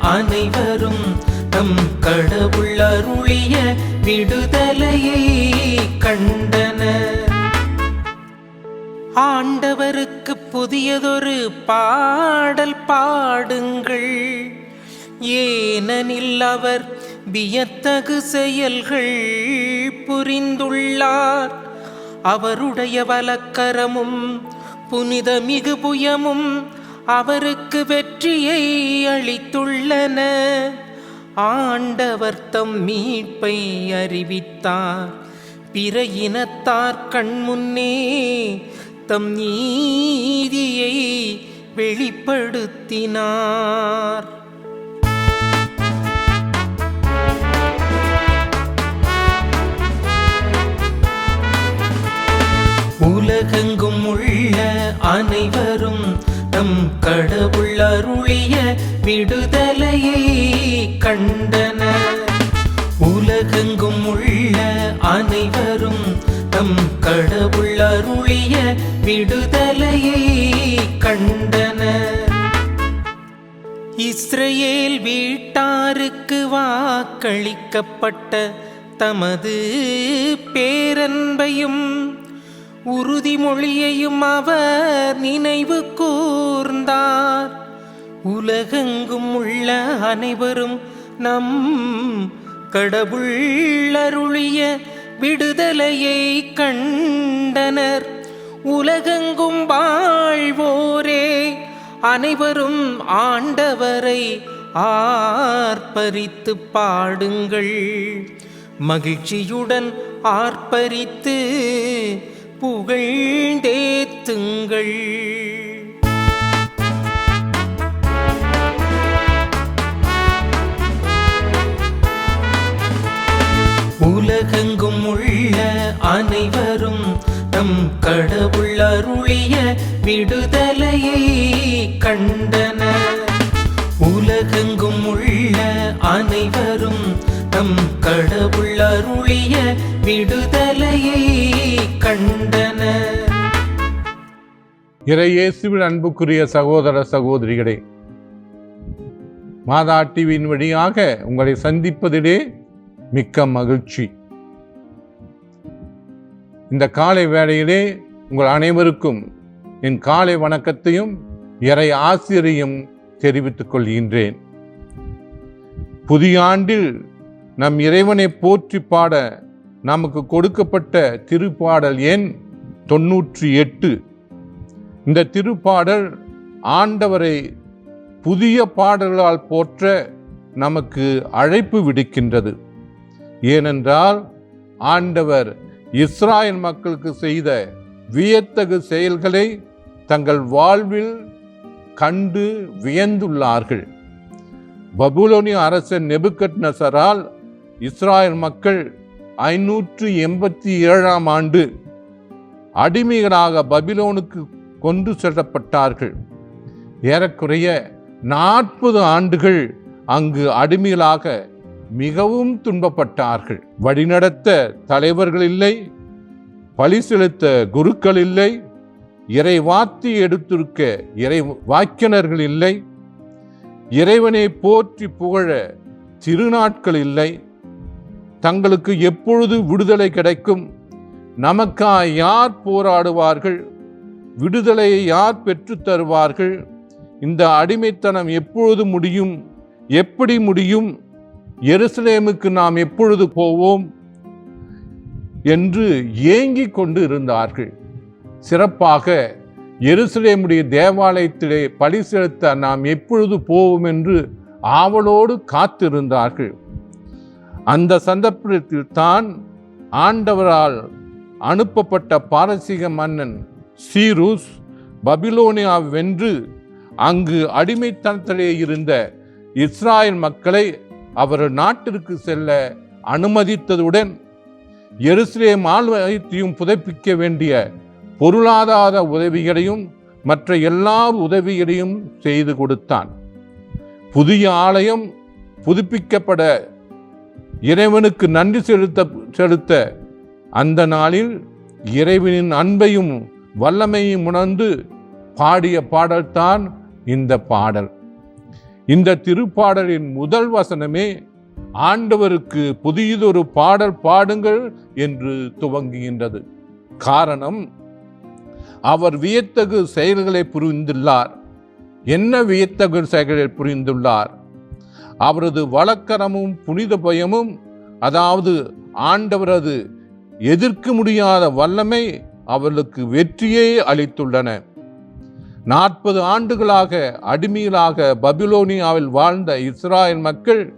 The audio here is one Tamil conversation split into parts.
அனைவரும் தம் கடவுள் அருளிய விடுதலையை கண்டனர். ஆண்டவருக்கு புதியதொரு பாடல் பாடுங்கள். ஏனெனில் அவர் வியத்தகு செயல்கள் புரிந்துள்ளார். அவருடைய வலக்கரமும் புனித மிகு புயமும் அவருக்கு வெற்றியை அளித்துள்ளன. ஆண்டவர் தம் மீட்பை அறிவித்தார். பிற இனத்தார் கண்முன்னே தம் நீதியை வெளிப்படுத்தினார். உலகெங்கும் உள்ள அனைவரும் நம் கடவுள் அருளிய விடுதலையை கண்டன. உலகெங்கும் உள்ள அனைவரும் தம் கடவுள் அருளிய விடுதலையை கண்டன. இஸ்ரேல் வீட்டாருக்கு வாக்களிக்கப்பட்ட தமது பேரன்பையும் உறுதிமொழியையும் அவர் நினைவு கூர்ந்தார். உலகெங்கும் உள்ள அனைவரும் நம் கடவுள் அருளிய விடுதலையை கண்டனர். உலகெங்கும் வாழ்வோரே அனைவரும் ஆண்டவரை ஆர்ப்பரித்து பாடுங்கள். மகிழ்ச்சியுடன் ஆர்ப்பரித்து புகழ்ந்தேத்துங்கள். உலகெங்கும் உள்ள அனைவரும் நம் கடவுள் அருளிய விடுதலையை கண்டன நம் கடவுள் அருளிய விடுதலையை கண்டனர் இறையேசுவில் அன்புக்குரிய சகோதர சகோதரிகளே மாதா டிவியின் வழியாக உங்களை சந்திப்பதிலே மிக்க மகிழ்ச்சி. இந்த காலை வேளையிலே உங்கள் அனைவருக்கும் என் காலை வணக்கத்தையும் இறை ஆசிரியரையும் தெரிவித்துக் கொள்கின்றேன். புதிய ஆண்டில் நம் இறைவனை போற்றி பாட நமக்கு கொடுக்கப்பட்ட திருப்பாடல் எண் தொன்னூற்றி எட்டு. இந்த திருப்பாடல் ஆண்டவரை புதிய பாடல்களால் போற்ற நமக்கு அழைப்பு விடுக்கின்றது. ஏனென்றால் ஆண்டவர் இஸ்ராயல் மக்களுக்கு செய்த வியத்தகு செயல்களை தங்கள் வாழ்வில் கண்டு வியந்துள்ளார்கள். பபுலோனிய அரசன் நெபுக்கட் நசரால் இஸ்ராயல் மக்கள் ஐநூற்று எண்பத்தி ஏழாம் ஆண்டு அடிமைகளாக பபிலோனுக்கு கொண்டு செல்லப்பட்டார்கள். ஏறக்குறைய நாற்பது ஆண்டுகள் அங்கு அடிமைகளாக மிகவும் துன்பப்பட்டார்கள். வழிநடத்த தலைவர்கள் இல்லை பழி செலுத்த குருக்கள் இல்லை இறை வாத்தி எடுத்திருக்க இறை வாக்கினர்கள் இல்லை இறைவனை போற்றி புகழ திருநாட்கள் இல்லை தங்களுக்கு எப்பொழுது விடுதலை கிடைக்கும்? நமக்காய் யார் போராடுவார்கள்? விடுதலையை யார் பெற்று தருவார்கள்? இந்த அடிமைத்தனம் எப்பொழுது முடியும்? எப்படி முடியும்? எருசலேமுக்கு நாம் எப்பொழுது போவோம்? என்று ஏங்கிக் கொண்டு இருந்தார்கள். சிறப்பாக எருசலேமுடைய தேவாலயத்திலே பலி செலுத்த நாம் எப்பொழுது போவோம் என்று ஆவலோடு காத்திருந்தார்கள். அந்த சந்தர்ப்பத்தில் தான் ஆண்டவரால் அனுப்பப்பட்ட பாரசீக மன்னன் சீருஸ் பபிலோனியா வென்று அங்கு அடிமைத்தனத்திலே இருந்த இஸ்ராயல் மக்களை அவர் நாட்டிற்கு செல்ல அனுமதித்ததுடன் எருசலேம் ஆலயத்தையும் புதுப்பிக்க வேண்டிய பொருளாதார உதவிகளையும் மற்ற எல்லா உதவிகளையும் செய்து கொடுத்தான். புதிய ஆலயம் புதுப்பிக்கப்பட இறைவனுக்கு நன்றி செலுத்த செலுத்த அந்த நாளில் இறைவனின் அன்பையும் வல்லமையும் உணர்ந்து பாடிய பாடல்தான் இந்த பாடல். இந்த திருப்பாடலின் முதல் வசனமே ஆண்டவருக்கு புதியதொரு பாடல் பாடுங்கள் என்று துவங்குகின்றது. காரணம் அவர் வியத்தகு செயல்களை புரிந்துள்ளார். என்ன வியத்தகு செயல்களை புரிந்துள்ளார்? அவரது வழக்கரமும் புனித பயமும் அதாவது ஆண்டவரது எதிர்க்க முடியாத வல்லமை அவர்களுக்கு வெற்றியே அளித்துள்ளன. நாற்பது ஆண்டுகளாக அடிமையிலாக பபிலோனியாவில் வாழ்ந்த இஸ்ராயல் மக்கள்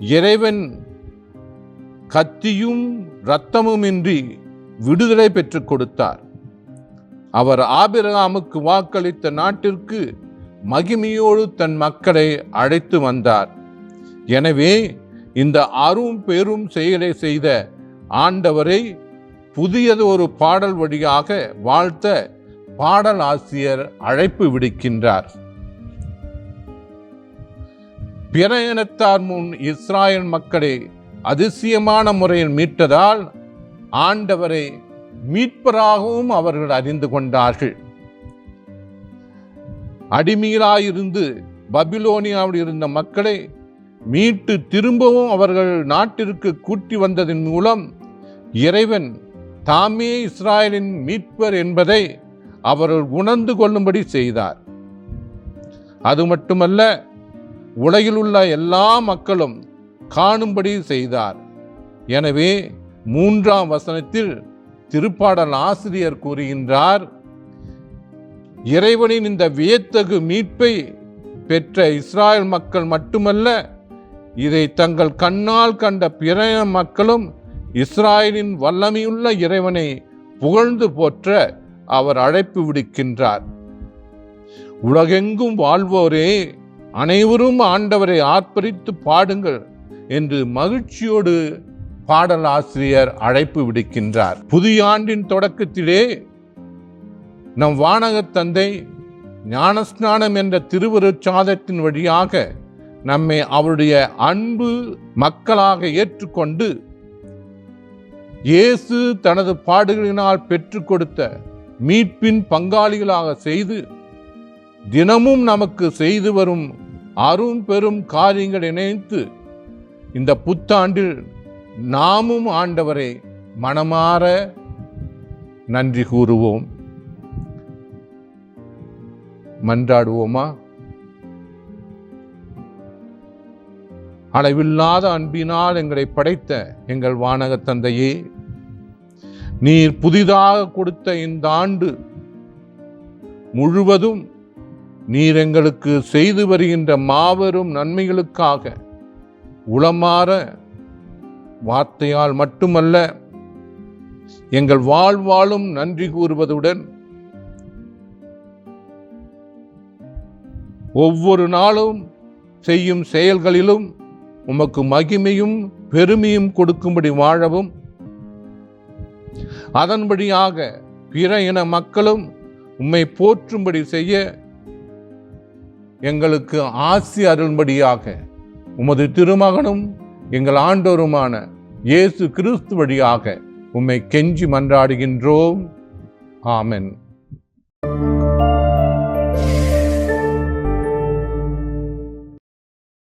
இறைவன் கத்தியும் இரத்தமுமின்றி விடுதலை பெற்றுக் கொடுத்தார். அவர் ஆபிரகாமுக்கு வாக்களித்த நாட்டிற்கு மகிமையோடு தன் மக்களை அழைத்து வந்தார். எனவே இந்த அரும் பெரும் செயலை செய்த ஆண்டவரை புதியது ஒரு பாடல் வழியாக வாழ்த்த பாடல் ஆசிரியர் அழைப்பு விடுக்கின்றார். பிற இனத்தார் முன் இஸ்ராயல் மக்களை அதிசயமான முறையில் மீட்டதால் ஆண்டவரை மீட்பராகவும் அவர்கள் அறிந்து கொண்டார்கள். அடிமையிலாயிருந்து பபிலோனியாவில் இருந்த மக்களை மீட்டு திரும்பவும் அவர்கள் நாட்டிற்கு கூட்டி வந்ததன் மூலம் இறைவன் தாமே இஸ்ராயலின் மீட்பர் என்பதை அவர்கள் உணர்ந்து கொள்ளும்படி செய்தார். அது மட்டுமல்ல உலகில் உள்ள எல்லா மக்களும் காணும்படி செய்தார். எனவே மூன்றாம் வசனத்தில் திருப்பாடல் ஆசிரியர் கூறுகின்றார் இறைவனின் இந்த வியத்தகு மீட்பை பெற்ற இஸ்ராயல் மக்கள் மட்டுமல்ல இதை தங்கள் கண்ணால் கண்ட பிற மக்களும் இஸ்ராயலின் வல்லமையுள்ள இறைவனை புகழ்ந்து போற்ற அவர் அழைப்பு விடுக்கின்றார். உலகெங்கும் வாழ்வோரே அனைவரும் ஆண்டவரை ஆர்ப்பரித்து பாடுங்கள் என்று மகிழ்ச்சியோடு பாடல் ஆசிரியர் அழைப்பு விடுக்கின்றார். புதிய ஆண்டின் தொடக்கத்திலே நம் வானகத் தந்தை ஞானஸ்நானம் என்ற திருவருட்சாதத்தின் வழியாக நம்மை அவருடைய அன்பு மக்களாக ஏற்றுக்கொண்டு இயேசு தனது பாடுகளினால் பெற்றுக் கொடுத்த மீட்பின் பங்காளிகளாக செய்து தினமும் நமக்கு செய்து வரும் அரும் பெரும் காரியங்கள் நினைத்து இந்த புத்தாண்டில் நாமும் ஆண்டவரை மனமாற நன்றி கூறுவோம். மன்றாடுவோமா? அளவில்லாத அன்பினால் எங்களை படைத்த எங்கள் வானக தந்தையே நீர் புதிதாக கொடுத்த இந்த ஆண்டு முழுவதும் நீர் எங்களுக்கு செய்து வருகின்ற மாபெரும் நன்மைகளுக்காக உளமாற வார்த்தையால் மட்டுமல்ல எங்கள் வாழ்வாலும் நன்றி கூறுவதுடன் ஒவ்வொரு நாளும் செய்யும் செயல்களிலும் உமக்கு மகிமையும் பெருமையும் கொடுக்கும்படி வாழவும். அதன்படியாக பிற இன மக்களும் உம்மை போற்றும்படி செய்ய எங்களுக்கு ஆசி அருள்படியாக. உமது திருமகனும் எங்கள் ஆண்டோருமான இயேசு கிறிஸ்து வழியாக உம்மை கெஞ்சி மன்றாடுகின்றோம். ஆமென்.